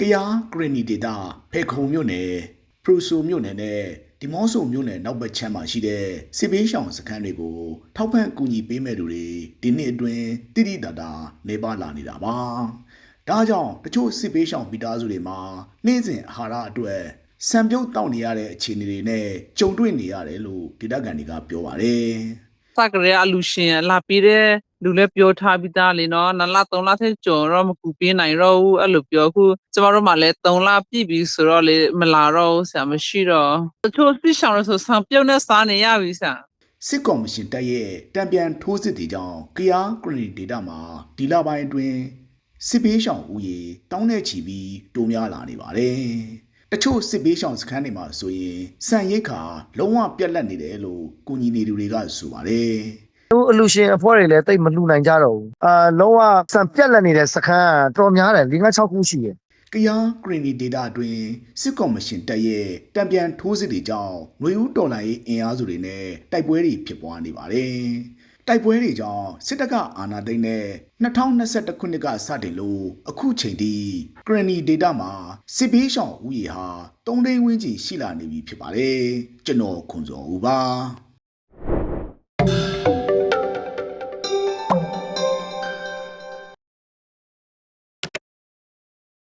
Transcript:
ကယားဂရနီဒေတာဖေခုံမြို့နယ်ဖရူဆူမြို့နယ်နဲ့ဒီမော့ဆိုမြို့နယ်နောက်ဘက်ချမ်းမှာရှိတဲ့စစ်ဘေးရှောင်စခန်းတွေကိုထောက်ပံ့ကူညီပေးမဲ့သူတွေဒီနှစ်အတွင်းတိတိတတာနေပါလာနေတာပါ။ဒါကြောင့်တချို့စစ်ဘေးရှောင်မိသားစုတွေမှာနေ့စဉ်အာဟာရအတွက်စံပြုတ်တောက်နေရတဲ့အခြေအနေတွေနဲ့ကြုံတွေ့နေရတယ်လို့ဒေသခံတွေကပြောပါတယ်။စကရအလူရှင်လာပြီးတဲ့ လူလည်းပြောထားပြီးသားလေနော်နလ3လထက်ကျော်တော့မကူပေးနိုင်တော့ဘူးအဲ့လိုပြောခုကျမတို့မှလည်း3လပြည့်ပြီဆိုတော့လေမလာတော့ဘူးဆရာမရှိတော့တချို့သိရှောင်လို့ဆိုဆံပြုတ်နဲ့စားနေရပြီဆရာစစ်ကော်မရှင်တပ်ရဲ့တံပြန်ထိုးစစ်တွေကြောင့်ကယားဂရီဒေတာမှာဒီလပိုင်းအတွင်းစစ်ဘေးရှောင်ဦးရေတောင်းတဲ့ချီပြီးတိုးများလာနေပါတယ်။တချို့စစ်ဘေးရှောင်စခန်းတွေမှာဆိုရင်စံရိတ်ခါလုံးဝပြက်လက်နေတယ်လို့ကုညီနေသူတွေကဆိုပါတယ်။ သူအလူရှင်အဖွဲ့တွေလည်းတိတ်မလှူနိုင်ကြတော့ဘူးအာလုံးဝစံပြက်လက်နေတဲ့စခန်းကတော်များတယ်၅6ခုရှိတယ်ကယားဂရီနီဒေတာအတွင်းစစ်ကော်မရှင်တပ်ရဲ့တံပြန်ထိုးစစ်တွေကြောင့်ຫນွေဦးတော်လှန်ရေးအင်အားစုတွေနဲ့တိုက်ပွဲတွေဖြစ်ပွားနေပါတယ်။တိုက်ပွဲတွေကြောင့်စစ်တပ်ကအာဏာသိမ်းတဲ့2021ခုနှစ်ကစတင်လို့အခုချိန်ထိဂရီနီဒေတာမှာစစ်ဘေးရှောင်ဦးရေဟာ3သိန်းဝန်းကျင်ရှိလာနေပြီဖြစ်ပါတယ်။ကျွန်တော်ခွန်စော်ဦးပါ။